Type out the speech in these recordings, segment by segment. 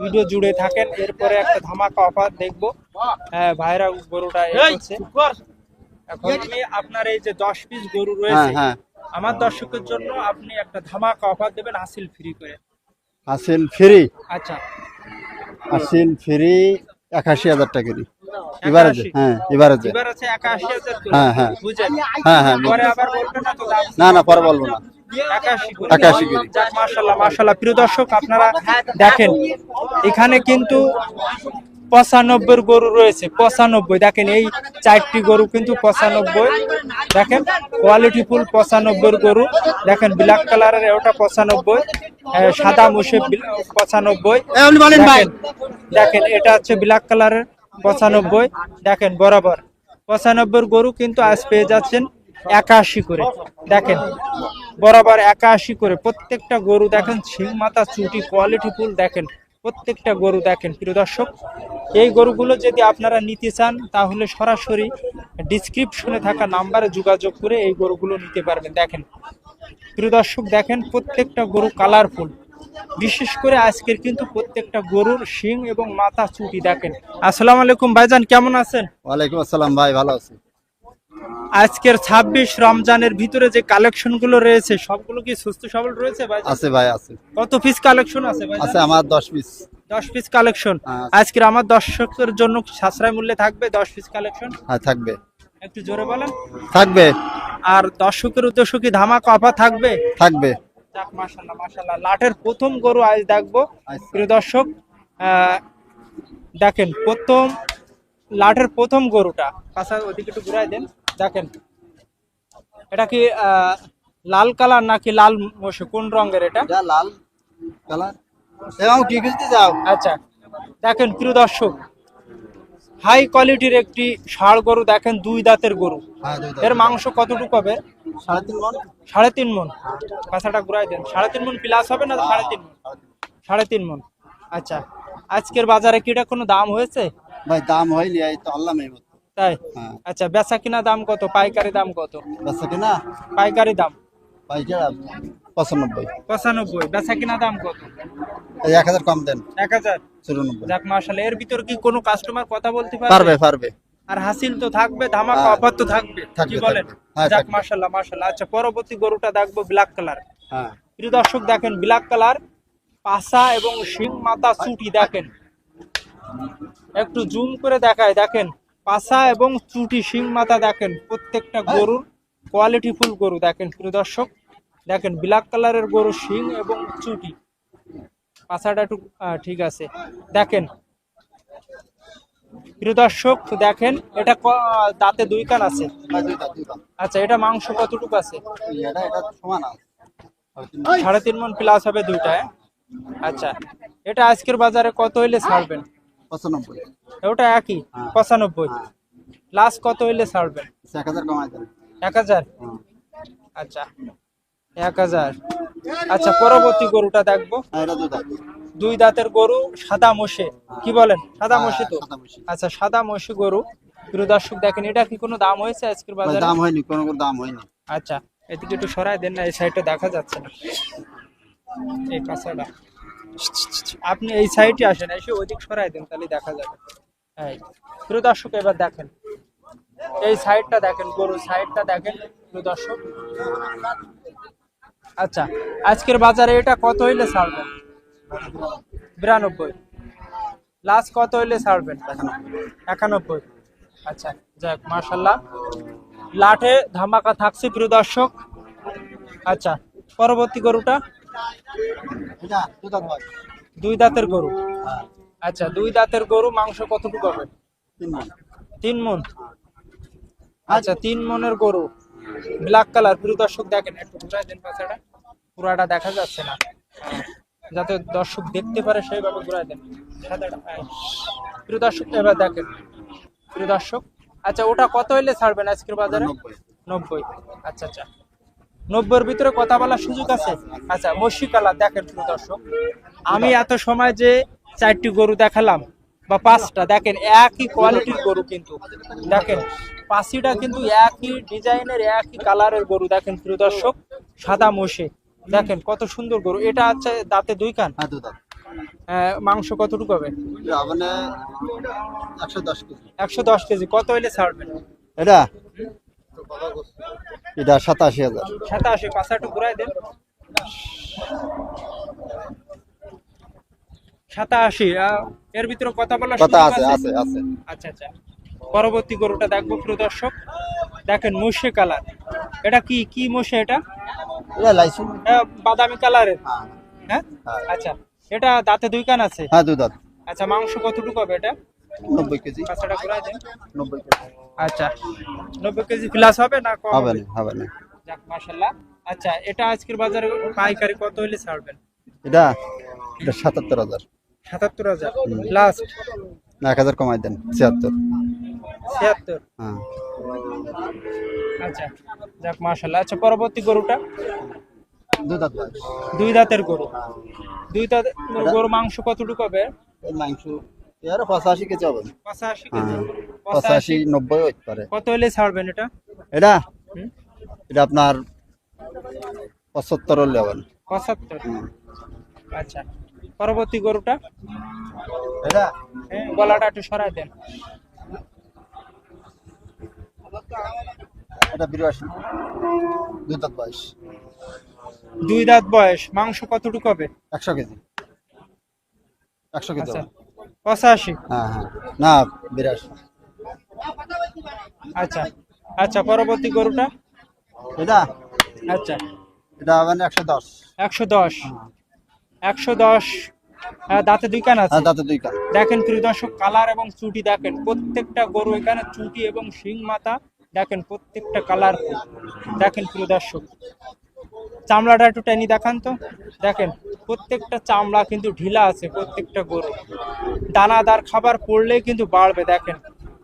Video জুড়ে থাকেন এরপরে একটা ধামাকা অফার দেখব। হ্যাঁ ভাইরা গরুটা এ এখন আমি আপনার এই যে দশ পিস গরু হ্যাঁ রয়েছে হ্যাঁ আমার দর্শকের জন্য আপনি একটা ধামাকা অফার দেবেন হাসিল ফ্রি করে। আসিল ফ্রি আচ্ছা। আসিল ফ্রি একাশি হাজার টাকা দিই। এবারে যে, 81? হ্যাঁ এবারে। হ্যাঁ, হ্যাঁ। হ্যাঁ হ্যাঁ পরে আবার বলবেন না না না পরে বলব না। একাশি মাশাআল্লাহ প্রিয় দর্শক আপনারা দেখেন এখানে কিন্তু পঁচানব্বই গরু রয়েছে পঁচানব্বই। দেখেন এই চারটি গরু কিন্তু পঁচানব্বই। দেখেন কোয়ালিটি ফুল পঁচানব্বই গরু। দেখেন ব্ল্যাক কালারের ওটা পঁচানব্বই। সাদা মুসে পঁচানব্বই। দেখেন এটা হচ্ছে ব্ল্যাক কালারের পঁচানব্বই। দেখেন বরাবর। পঁচানব্বই গরু কিন্তু আজ পেয়ে যাচ্ছেন একাশি করে। দেখেন বরাবর একাশি করে। প্রত্যেকটা গরু দেখেন মাথা চুটি কোয়ালিটি ফুল দেখেন, প্রত্যেকটা গরু দেখেন, প্রিয় দর্শক। এই গরুগুলো যদি আপনারা নিতে চান, তাহলে সরাসরি ডিসক্রিপশনে থাকা নাম্বারে যোগাযোগ করে এই গরুগুলো নিতে পারবেন। দেখেন, প্রিয় দর্শক, দেখেন প্রত্যেকটা গরু কালারফুল বিশেষ করে আজকের কিন্তু প্রত্যেকটা গরুর শিং এবং মাথা চুটি দেখেন। আসসালামু আলাইকুম ভাইজান, কেমন আছেন? ওয়ালাইকুম আসসালাম ভাই, ভালো আছি। আজকের ছাব্বিশ রমজানের ভিতরে যে কালেকশনগুলো রয়েছে সবগুলো কি সুস্থ সবল রয়েছে ভাই? আছে ভাই আছে। কত পিস কালেকশন আছে ভাই? আছে আমার দশ পিস দশ পিস কালেকশন। হ্যাঁ। আজকের আমার দর্শকের জন্য সাশ্রয় মূল্যে থাকবে দশ পিস কালেকশন। হ্যাঁ থাকবে। একটু জোরে বলেন। থাকবে। আর দর্শকের উদ্দেশ্য কি ধামাকা অফার থাকবে? থাকবে। মাশাল্লাহ লাটের প্রথম গরু আজ দেখব। আচ্ছা। প্রিয় দর্শক দেখেন প্রথম লাটের প্রথম গরুটা। পাশা ওদিকে একটু ঘুরাই দেন। দেখেন। এটা কি লাল কালার নাকি লাল মোষে কোন রঙের এটা? লাল কালার। যাও আচ্ছা দেখেন প্রিয় দর্শক হাই কোয়ালিটির একটি ষাড় গরু দেখেন দুই দাঁতের গরু। হ্যাঁ এর মাংস কতটুকু হবে? সাড়ে তিন মন। সাড়ে তিন মন। কাঁচাটা ঘুরাই দেন। সাড়ে তিন মন প্লাস হবে না সাড়ে তিন মন? সাড়ে তিন মন। আচ্ছা আজকের বাজারে কি এটা কোনো দাম হয়েছে? ভাই দাম হয়নি এই তো আল্লাহ মেয়ে মতো তাই? হ্যাঁ। আচ্ছা বেচা কিনা দাম কত? পাইকারি দাম কত? বেচা কিনা? পাইকারি দাম? পাইকার পঁচানব্বই। পঁচানব্বই। বেচা কিনা দাম কত? এক হাজার কম দেন। এক হাজার? চুরানব্বই। যাক মাসাল এর ভিতর কি কোনো কাস্টমার কথা বলতে পারবে? পারবে পারবে। আর হাসিল তো থাকবে ধামাকা হ্যাঁ। অফার তো থাকবে কি বলেন। হ্যাঁ, যাক আচ্ছা পরবর্তী গরুটা দেখব ব্ল্যাক কালার হ্যাঁ। প্রিয় দর্শক দেখেন ব্ল্যাক কালার পাসা এবং শিং মাথা চুটি দেখেন। একটু জুম করে দেখায় দেখেন। পাসা এবং চুটি শিং মাথা দেখেন প্রত্যেকটা গরুর কোয়ালিটি ফুল গরু দেখেন প্রিয় দর্শক। দেখেন ব্ল্যাক কালারের গরু শিং এবং চুটি। পাসাটা একটু ঠিক আছে। দেখেন প্রিয় দর্শক দেখেন এটা দাঁতে দুই কান আছে? দুইটা দুইটা আচ্ছা এটা মাংস কতটুকু আছে? সাড়ে তিন মন। প্লাস হবে দুইটায় আচ্ছা এটা আজকের বাজারে কত হইলে ছাড়বেন? পঁচানব্বই। ওটা একই হ্যাঁ। পঁচানব্বই। লাস্ট কত হইলে ছাড়বেন এক হাজার কমাই দেন। এক হাজার? হ্যাঁ। আচ্ছা এক হাজার। আচ্ছা পরবর্তী গরুটা দেখব। হ্যাঁ, দুই দাঁতের গরু সাদা মোষে। কি বলেন? সাদা হ্যাঁ, মোষে তো? আচ্ছা সাদা মোষে গরু। দর্শক দেখেন এটা কি কোনো দাম হয়েছে আজকের বাজারে? দাম হয়নি কোনো দাম হয়নি। আচ্ছা এদিকে একটু সরাই দেন না এই সাইডটা দেখা যাচ্ছে না। এই পাশাটা। আপনি এই সাইডে আসেন, এসে ওইদিক সরাই দেন, তাহলে দেখা যাবে। হ্যাঁ প্রিয় দর্শক, এবার দেখেন। এই সাইডটা দেখেন, গরুর সাইডটা দেখেন, প্রিয় দর্শক। আচ্ছা আজকের বাজারে এটা কত হইলে ছাড়বেন? বিরানব্বই। লাস্ট কত হইলে ছাড়বেন? একানব্বই। আচ্ছা যাক মার্শাল্লাহ লাঠে ধামাকা থাকছে, প্রিয় দর্শক। আচ্ছা পরবর্তী গরুটা? দুই দাঁতের গরু? হ্যাঁ। আচ্ছা দুই দাঁতের গরু মাংস কতটুকু হবে? তিন মন। আচ্ছা তিন মনের গরু ব্ল্যাক কালার। প্রিয় দর্শক দেখেন একটু ঘুরাই দেন পাশাটা পুরাটা দেখা যাচ্ছে না। যাতে দর্শক দেখতে পারে সেইভাবে ঘুরাই দেন। হ্যাঁ। প্রিয় দর্শক এবার দেখেন। প্রিয় দর্শক আচ্ছা ওটা কত হইলে ছাড়বেন আজকের বাজারে? নব্বই। আচ্ছা আচ্ছা। নব্বইয়ের ভিতরে কথা বলার সুযোগ আছে? আচ্ছা মসি কালার দেখেন প্রিয় দর্শক। আমি এত সময় যে চারটি গরু দেখালাম বা পাঁচটা দেখেন একই কোয়ালিটির গরু কিন্তু। দেখেন পাঁচিটা কিন্তু একই ডিজাইনের একই কালারের গরু দেখেন প্রিয় দর্শক। সাদা মোষে। দেখেন কত সুন্দর গরু। এটা আছে দাঁতে দুই কান? হ্যাঁ আহ, মাংস কতটুকু হবে? একশো দশ কেজি। কত হইলে ছাড়বেন? এটা এটা সাতাশি হাজার। সাতাশি পাঁচাটু ঘুরাই দেন। সাতাশি এর ভিতরে কথা বলার কথা আছে আছে? আছে আচ্ছা আচ্ছা। পরবর্তী গরুটা দেখব প্রিয় দর্শক। দেখেন মোষে কালার। এটা কি কি মোষে এটা? বাদামি কালারের। হ্যাঁ। হ্যাঁ? হ্যাঁ। আচ্ছা। এটা দাঁতে দুই কান আছে? হ্যাঁ দুধ আছে। আচ্ছা মাংস কতটুকু হবে এটা? নব্বই কেজি। পাঁচটা ঘুরাই দেন। নব্বই কেজি। আচ্ছা নব্বই কেজি প্লাস হবে না কম হবে না হবে না। যাক মাশাল্লাহ আচ্ছা এটা আজকের বাজারে পাইকারি কত হলে ছাড়বেন? এটা এটা সাতাত্তর হাজার। সাতাত্তর হাজার? লাস্ট না এক হাজার কমাই দেন ছিয়াত্তর। ছিয়াত্তর? হ্যাঁ। আচ্ছা যাক মাশাল্লাহ আচ্ছা পরবর্তী গরুটা? দুধ আছে দুই দাঁতের গরু। দুই দাঁতের গরু মাংস কতটুকু হবে? মাংস এর কেজি হবে। পঁচাশি কেজি। হ্যাঁ হতে পারে। কত হলে ছাড়বেন এটা? এটা? এটা আপনার পঁচাত্তর হলে হবে। আচ্ছা। পরবর্তী গরুটা? এটা? হ্যাঁ, গলাটা একটু সরাই দেন। এটা দাঁত বাইশ দুই দাঁত বয়স। মাংস কতটুকু হবে? একশো কেজি। একশো কেজি আচ্ছা। পঁচাশি। হ্যাঁ হ্যাঁ। না বিরাশি। আচ্ছা। আচ্ছা পরবর্তী গরুটা? এটা? আচ্ছা। এটা হবে না একশো দশ। একশো দশ। একশো দশ। হ্যাঁ, দাঁতে দুই কান আছে? হ্যাঁ দাঁতে দুই কান। দেখেন প্রিয় দর্শক কালার এবং চুটি দেখেন। প্রত্যেকটা গরু এখানে চুটি এবং শিং মাথা দেখেন প্রত্যেকটা কালার। দেখেন প্রিয় দর্শক। চামড়াটা একটু টেনি দেখান তো। দেখেন প্রত্যেকটা চামড়া কিন্তু ঢিলা আছে প্রত্যেকটা গরু। দানাদার খাবার পড়লেই কিন্তু বাড়বে দেখেন।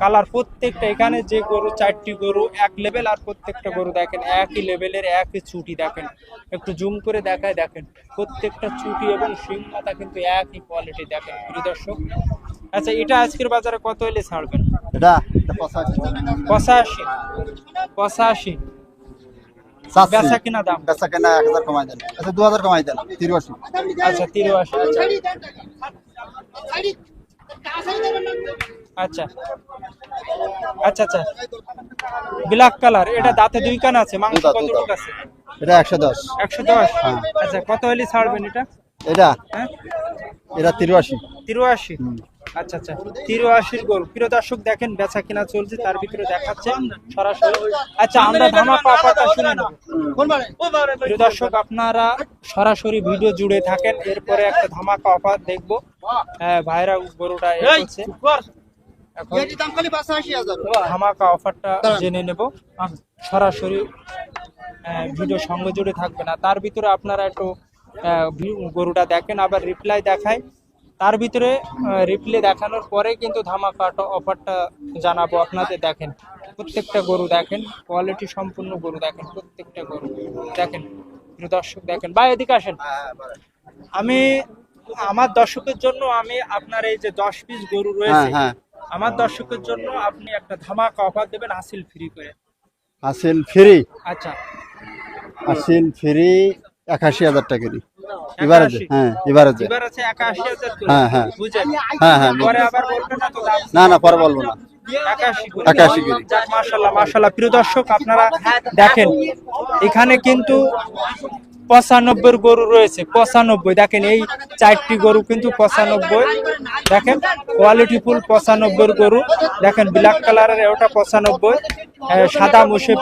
কালার প্রত্যেকটা এখানে যে গরু চারটি গরু এক লেভেল আর প্রত্যেকটা গরু দেখেন একই লেভেলের একই চুটি দেখেন। একটু জুম করে দেখায় দেখেন। প্রত্যেকটা চুটি এবং মাথা কিন্তু একই কোয়ালিটি দেখেন প্রিয় দর্শক। আচ্ছা এটা আজকের বাজারে কত হলে ছাড়বেন? এটা পঁচাশি। পঁচাশি। বেচা কিনা দাম? বেচা কেনা এক হাজার কমাই দেন। আচ্ছা দু হাজার কমাই দেন তিরুয়াশি আচ্ছা তিরুয়াশি আচ্ছা। আচ্ছা আচ্ছা। আচ্ছা ব্ল্যাক কালার এটা দাঁতে দুই কান আছে মাংস কতটুকু আছে? এটা একশো দশ। একশো দশ? হ্যাঁ। আচ্ছা কত হলে ছাড়বেন এটা? এটা? হ্যাঁ? এটা তিরুয়াশি তিরুয়াশি। আচ্ছা আচ্ছা। তিরুয়াশির গরু প্রিয় দর্শক দেখেন বেচা কিনা চলছে তার ভিতরে দেখাচ্ছে সরাসরি। আচ্ছা আমরা ধামাকা অফারটা শুনে নেব। প্রিয় দর্শক আপনারা সরাসরি ভিডিও জুড়ে থাকেন এরপরে একটা ধামাকা অফার দেখব। হ্যাঁ ভাইরা গরুটা এ করছে। এখন ধামাকা অফারটা জেনে নেব। সরাসরি আহ, ভিডিও সঙ্গে জুড়ে থাকবে না। তার ভিতরে আপনারা একটু আহ, গরুটা দেখেন আবার রিপ্লাই দেখায়। তার ভিতরে রিপ্লে দেখানোর পরে কিন্তু ধামাকা অফারটা জানাব। আপনাদের দেখেন প্রত্যেকটা গরু দেখেন কোয়ালিটি সম্পূর্ণ গরু দেখেন প্রত্যেকটা গরু দেখেন দর্শক দেখেন। বা এদিকে আসেন। আমি আমার দর্শকের জন্য আমি আপনার এই যে দশ পিস গরু হ্যাঁ রয়েছে হ্যাঁ। আমার দর্শকের জন্য আপনি একটা ধামাকা অফার দেবেন হাসিল ফ্রি করে। আসিল ফ্রি আচ্ছা। আসিল ফ্রি একাশি হাজার টাকা দিই। এবারে যে, হ্যাঁ এবার আছে একাশি হাজার করে। হ্যাঁ, হ্যাঁ। হ্যাঁ হ্যাঁ পরে আবার বলবেন না না না পরে বলব না। একাশি করে। একাশি করে। যাক, মাশাআল্লাহ মাশাআল্লাহ। প্রিয় দর্শক আপনারা দেখেন এখানে কিন্তু পঁচানব্বই গরু রয়েছে পঁচানব্বই। দেখেন এই চারটি গরু কিন্তু পঁচানব্বই। দেখেন কোয়ালিটি ফুল পঁচানব্বই গরু। দেখেন ব্ল্যাক কালারের ওটা পঁচানব্বই। আহ, সাদা মুসে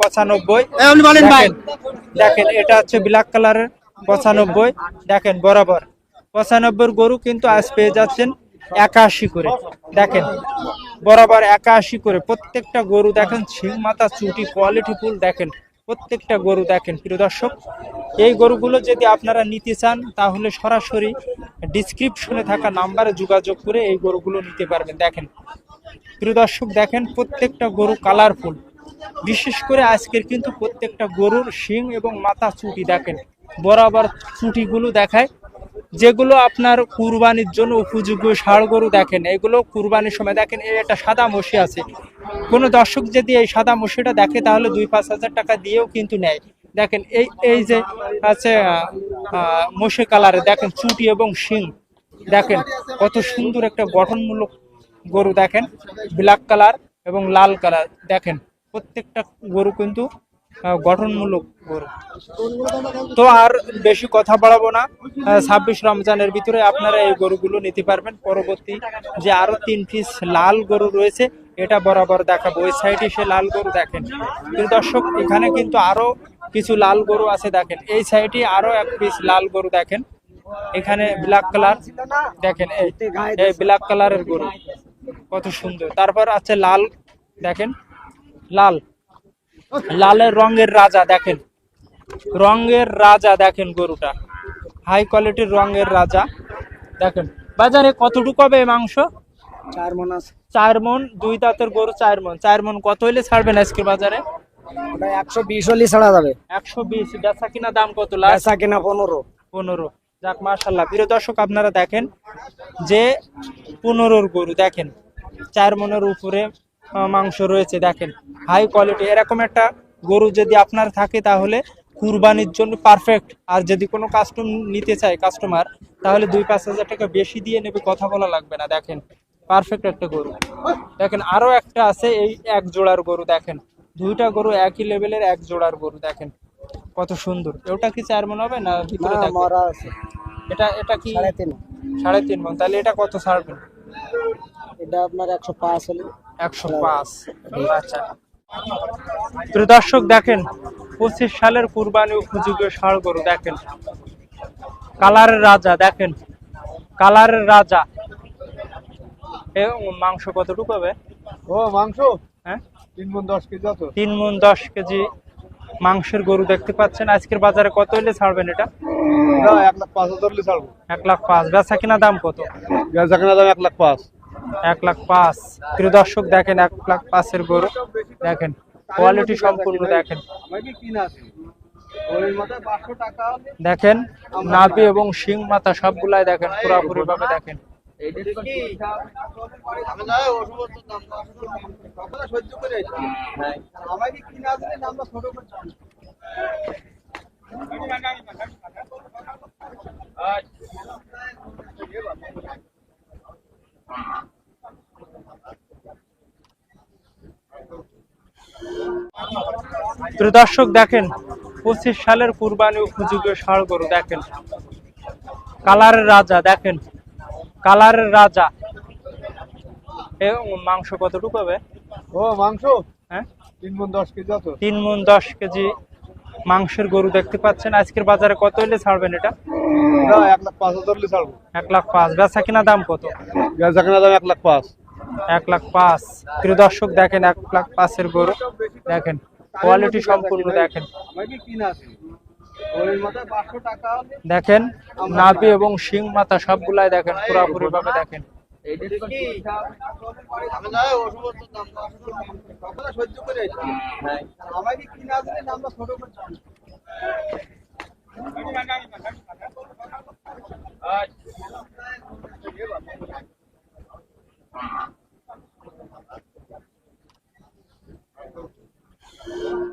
পঁচানব্বই। দেখেন এটা হচ্ছে ব্ল্যাক কালারের পঁচানব্বই। দেখেন, বরাবর। পঁচানব্বই গরু কিন্তু আজ পেয়ে যাচ্ছেন একাশি করে। দেখেন, বরাবর একাশি করে। প্রত্যেকটা গরু দেখেন, শিং মাথা চুটি কোয়ালিটি ফুল দেখেন। প্রত্যেকটা গরু দেখেন, প্রিয় দর্শক। এই গরুগুলো যদি আপনারা নিতে চান, তাহলে সরাসরি ডিসক্রিপশনে থাকা নাম্বারে যোগাযোগ করে এই গরুগুলো নিতে পারবেন। দেখেন, প্রিয় দর্শক, দেখেন, প্রত্যেকটা গরু কালারফুল বিশেষ করে আজকের কিন্তু প্রত্যেকটা গরুর শিং এবং মাথা চুটি দেখেন। বরাবর চুটিগুলো দেখায়, যেগুলো আপনার কুরবানির জন্য উপযোগ্য ষাড় গরু দেখেন, এগুলো কুরবানির সময় দেখেন এই একটা সাদা মশি আছে। কোনো দর্শক যদি এই সাদা মশিটা দেখে, তাহলে দুই পাঁচ হাজার টাকা দিয়েও কিন্তু নেয়। দেখেন, এই এই যে আছে মশে কালারে, দেখেন চুটি এবং শিং। দেখেন, কত সুন্দর একটা গঠনমূলক গরু দেখেন, ব্ল্যাক কালার এবং লাল কালার। দেখেন, প্রত্যেকটা গরু কিন্তু গঠনমূলক গরু তো আর বেশি কথা বাড়াবো না। ছাব্বিশ রমজানের ভিতরে আপনারা এই গরুগুলো নিতে পারবেন। পরবর্তী যে আরও তিন পিস লাল গরু রয়েছে, এটা বরাবর দেখাবো। ওই সাইডে সে লাল গরু দেখেন। কিন্তু দর্শক, এখানে কিন্তু আরও কিছু লাল গরু আছে দেখেন। এই সাইডে আরও এক পিস লাল গরু দেখেন। এখানে ব্ল্যাক কালার দেখেন, এই এই ব্ল্যাক কালারের গরু। কত সুন্দর। তারপর আছে লাল, দেখেন, লাল। লালের রঙের রাজা দেখেন। রঙের রাজা দেখেন গরুটা। হাই কোয়ালিটির রঙের রাজা দেখেন। বাজারে কতটুকু হবে মাংস? চার মন আছে। চার মন দুই দাঁতের গরু চার মন। চার মন কত হইলে ছাড়বেন আজকে বাজারে? ওটা একশো বিশ হলে ছাড়া যাবে। একশো বিশ। বেচা কিনা দাম কত বেচা কিনা পনেরো। পনেরো। যাক মার্শাল্লাহ প্রিয় দর্শক আপনারা দেখেন যে পনেরোর গরু দেখেন। চার মনের উপরে মাংস রয়েছে দেখেন। হাই কোয়ালিটি এরকম একটা গরু যদি আপনার থাকে তাহলে কুরবানির জন্য পারফেক্ট আর যদি কোনো কাস্টম নিতে চায় কাস্টমার তাহলে দুই পাঁচ হাজার টাকা বেশি দিয়ে নেবে কথা বলা লাগবে না দেখেন। পারফেক্ট একটা গরু। দেখেন আরও একটা আছে এই এক জোড়ার গরু দেখেন। দুইটা গরু একই লেভেলের এক জোড়ার গরু দেখেন। কত সুন্দর। ওটা কি চার মন হবে না ভিতরে মরা আছে। এটা এটা কি? সাড়ে তিন সাড়ে তিন মন। তাহলে এটা কত ছাড়বেন? এটা আপনার একশো পাঁচ হলে। একশো পাঁচ। প্রিয় দর্শক দেখেন পঁচিশ সালের কুরবানি উপযোগী ষাড় গরু দেখেন। কালারের রাজা দেখেন। কালারের রাজা। এ মাংস কতটুকু হবে? ও মাংস? হ্যাঁ? তিন মন দশ কেজি তিন মন দশ কেজি মাংসের গরু দেখতে পাচ্ছেন। আজকের বাজারে কত হলে ছাড়বেন এটা? এক লাখ পাঁচ হাজার ছাড়বো। এক লাখ পাঁচ। বেচা কিনা দাম কত? বেচাকেনা দাম এক লাখ পাঁচ। এক লাখ পাঁচ। প্রিয় দর্শক, দেখেন এক লাখ পাঁচের গরু। দেখেন কোয়ালিটি সম্পূর্ণ দেখেন। দেখেন নাভি এবং শিং মাথা সবগুলাই দেখেন পুরাপুরি ভাবে দেখেন আমি দর্শক দেখেন পঁচিশ সালের কুরবানি উপযোগী ষাড় গরু দেখেন। কালারের রাজা দেখেন। কালারের রাজা। মাংস কতটুকু হবে? ও মাংস? হ্যাঁ? তিন মন দশ কেজি তিন মন দশ কেজি মাংসের গরু দেখতে পাচ্ছেন। আজকের বাজারে কত হলে ছাড়বেন এটা? এক লাখ পাঁচ হাজার এক লাখ পাঁচ। বেচা কিনা দাম কত? বেচাকেনা দাম এক লাখ পাঁচ। এক লাখ পাঁচ। প্রিয় দর্শক, দেখেন এক লাখ পাঁচের গরু। দেখেন কোয়ালিটি সম্পূর্ণ দেখেন। দেখেন, নাভি এবং শিং মাথা সবগুলাই দেখেন পুরাপুরি ভাবে দেখেন। はいどうぞ。